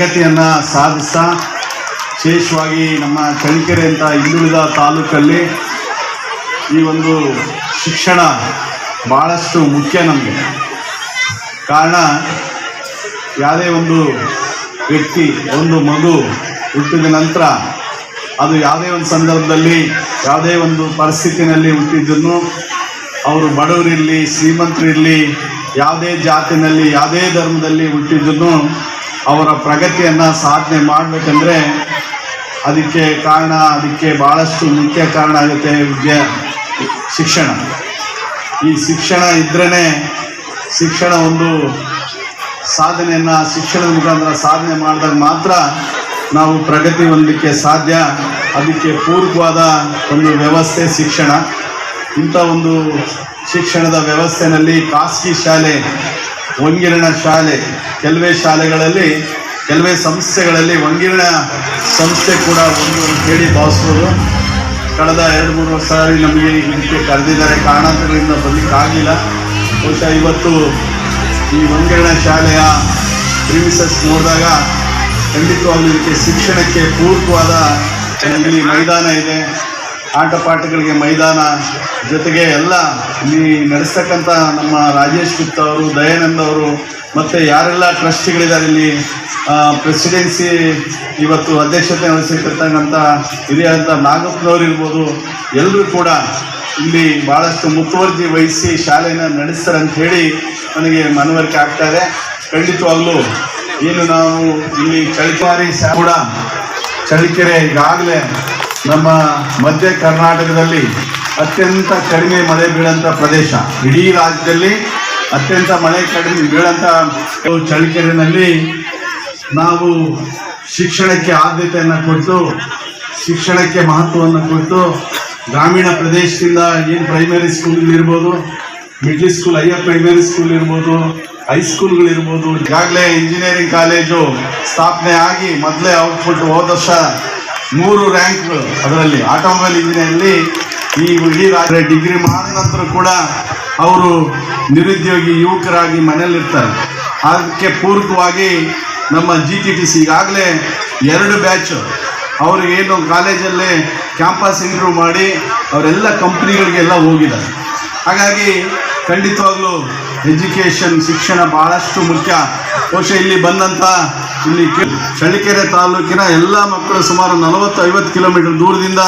ಪ್ರಗತಿಯನ್ನು ಸಾಧಿಸ್ತಾ ವಿಶೇಷವಾಗಿ ನಮ್ಮ ಚಳ್ಳಕೆರೆ ಅಂತ ಹಿಂದುಳಿದ ತಾಲೂಕಲ್ಲಿ ಈ ಒಂದು ಶಿಕ್ಷಣ ಭಾಳಷ್ಟು ಮುಖ್ಯ ನಮಗೆ. ಕಾರಣ ಯಾವುದೇ ಒಂದು ವ್ಯಕ್ತಿ, ಒಂದು ಮಗು ಹುಟ್ಟಿದ ನಂತರ ಅದು ಯಾವುದೇ ಒಂದು ಸಂದರ್ಭದಲ್ಲಿ, ಯಾವುದೇ ಒಂದು ಪರಿಸ್ಥಿತಿನಲ್ಲಿ ಹುಟ್ಟಿದ್ದನ್ನು ಅವರು ಬಡವರಿರಲಿ, ಶ್ರೀಮಂತರಿರಲಿ, ಯಾವುದೇ ಜಾತಿನಲ್ಲಿ, ಯಾವುದೇ ಧರ್ಮದಲ್ಲಿ ಹುಟ್ಟಿದ್ದನ್ನು ಅವರ ಪ್ರಗತಿಯನ್ನು ಸಾಧನೆ ಮಾಡಬೇಕಂದ್ರೆ ಅದಕ್ಕೆ ಕಾರಣ, ಅದಕ್ಕೆ ಭಾಳಷ್ಟು ಮುಖ್ಯ ಕಾರಣ ಆಗುತ್ತೆ ವಿದ್ಯಾ, ಶಿಕ್ಷಣ. ಈ ಶಿಕ್ಷಣ ಇದ್ರೇ ಶಿಕ್ಷಣ ಒಂದು ಸಾಧನೆಯನ್ನು, ಶಿಕ್ಷಣದ ಮುಖಾಂತರ ಸಾಧನೆ ಮಾಡಿದಾಗ ಮಾತ್ರ ನಾವು ಪ್ರಗತಿ ಹೊಂದಲಿಕ್ಕೆ ಸಾಧ್ಯ. ಅದಕ್ಕೆ ಪೂರಕವಾದ ಒಂದು ವ್ಯವಸ್ಥೆ ಶಿಕ್ಷಣ. ಇಂಥ ಒಂದು ಶಿಕ್ಷಣದ ವ್ಯವಸ್ಥೆಯಲ್ಲಿ ಖಾಸಗಿ ಶಾಲೆ ವಂಗಿರಣ ಶಾಲೆ. ಕೆಲವೇ ಶಾಲೆಗಳಲ್ಲಿ, ಕೆಲವೇ ಸಂಸ್ಥೆಗಳಲ್ಲಿ ಒಂಗಿರಣ ಸಂಸ್ಥೆ ಕೂಡ ಒಂದು ಹೇಳಿ ಭಾವಿಸ್ಬೋದು. ಕಳೆದ ಎರಡು, ಮೂರು ವರ್ಷ ನಮಗೆ ಇದಕ್ಕೆ ಕರೆದಿದ್ದಾರೆ. ಕಾರಣಾಂತರಗಳಿಂದ ಬರ್ಲಿಕ್ಕಾಗಲಿಲ್ಲ ಬಹುಶಃ ಇವತ್ತು ಈ ಒಂಗಿರಣ ಶಾಲೆಯ ಪ್ರಿಮಿಸಸ್ ನೋಡಿದಾಗ ಖಂಡಿತವಾಗ್ಲೂ ಇದಕ್ಕೆ ಶಿಕ್ಷಣಕ್ಕೆ ಪೂರಕವಾದ ಇಲ್ಲಿ ಮೈದಾನ ಇದೆ. ಆಟ ಪಾಠಗಳಿಗೆ ಮೈದಾನ ಜೊತೆಗೆ ಎಲ್ಲ ಇಲ್ಲಿ ನಡೆಸ್ತಕ್ಕಂಥ ನಮ್ಮ ರಾಜೇಶ್ ಗುಪ್ತ ಅವರು, ದಯಾನಂದ್ ಅವರು ಮತ್ತು ಯಾರೆಲ್ಲ ಟ್ರಸ್ಟ್ಗಳಿದ್ದಾರೆ ಇಲ್ಲಿ ಪ್ರೆಸಿಡೆನ್ಸಿ ಇವತ್ತು ಅಧ್ಯಕ್ಷತೆ ವಹಿಸಿರ್ತಕ್ಕಂಥ ಹಿರಿಯಂಥ ನಾಗಪ್ಪನವ್ರು ಇರ್ಬೋದು, ಎಲ್ಲರೂ ಕೂಡ ಇಲ್ಲಿ ಭಾಳಷ್ಟು ಮುತುವರ್ಜಿ ವಹಿಸಿ ಶಾಲೆಯನ್ನು ನಡೆಸ್ತಾರೆ ಅಂತ ಹೇಳಿ ನನಗೆ ಮನವರಿಕೆ ಆಗ್ತಾ ಇದೆ. ಖಂಡಿತವಾಗ್ಲೂ ಏನು ನಾವು ಇಲ್ಲಿ ಚಳಿಕಾರಿ ಕೂಡ ಚಳ್ಳಕೆರೆ ಈಗಾಗಲೇ ನಮ್ಮ ಮಧ್ಯ ಕರ್ನಾಟಕದಲ್ಲಿ ಅತ್ಯಂತ ಕಡಿಮೆ ಮಳೆ ಬೀಳಂತ ಪ್ರದೇಶ. ಇಡೀ ರಾಜ್ಯದಲ್ಲಿ ಅತ್ಯಂತ ಮಳೆ ಕಡಿಮೆ ಬೀಳಂತ ಚಳ್ಳಕೆರೆನಲ್ಲಿ ನಾವು ಶಿಕ್ಷಣಕ್ಕೆ ಆದ್ಯತೆಯನ್ನು ಕೊಟ್ಟು, ಶಿಕ್ಷಣಕ್ಕೆ ಮಹತ್ವವನ್ನು ಕೊಟ್ಟು, ಗ್ರಾಮೀಣ ಪ್ರದೇಶದಿಂದ ಏನು ಪ್ರೈಮರಿ ಸ್ಕೂಲ್ ಇರ್ಬೋದು middle school higher primary school ಇರ್ಬೋದು ಹೈಸ್ಕೂಲ್ಗಳಿರ್ಬೋದು ಈಗಾಗಲೇ ಇಂಜಿನಿಯರಿಂಗ್ ಕಾಲೇಜು ಸ್ಥಾಪನೆ ಆಗಿ ಮೊದಲೇ ಔಟ್ಪುಟ್ ಹೋದ ವರ್ಷ ಮೂರು ರ್ಯಾಂಕ್ಗಳು ಅದರಲ್ಲಿ. ಆಟೋಮೊಬೈಲ್ ಇಂಜಿನಿಯರಲ್ಲಿ ಈ ಇಡೀ ರಾಜ್ಯ ಡಿಗ್ರಿ ಮಾಡಿದ ನಂತರ ಕೂಡ ಅವರು ನಿರುದ್ಯೋಗಿ ಯುವಕರಾಗಿ ಮನೆಯಲ್ಲಿರ್ತಾರೆ. ಅದಕ್ಕೆ ಪೂರಕವಾಗಿ ನಮ್ಮ ಜಿ ಟಿ ಟಿ ಸಿ ಈಗಾಗಲೇ ಎರಡು ಬ್ಯಾಚ್. ಅವ್ರಿಗೇನು ಕಾಲೇಜಲ್ಲೇ ಕ್ಯಾಂಪಸ್ ಇಂಟರ್ವ್ಯೂ ಮಾಡಿ ಅವರೆಲ್ಲ ಕಂಪ್ನಿಗಳಿಗೆಲ್ಲ ಹೋಗಿದ್ದಾರೆ. ಹಾಗಾಗಿ ಖಂಡಿತವಾಗ್ಲೂ ಎಜುಕೇಷನ್ ಶಿಕ್ಷಣ ಬಹಳಷ್ಟು ಮುಖ್ಯ. ಬಹುಶಃ ಇಲ್ಲಿ ಬಂದಂಥ ಇಲ್ಲಿ ಚಳ್ಳಕೆರೆ ತಾಲೂಕಿನ ಎಲ್ಲ ಮಕ್ಕಳು ಸುಮಾರು ನಲವತ್ತು ಐವತ್ತು ಕಿಲೋಮೀಟರ್ ದೂರದಿಂದ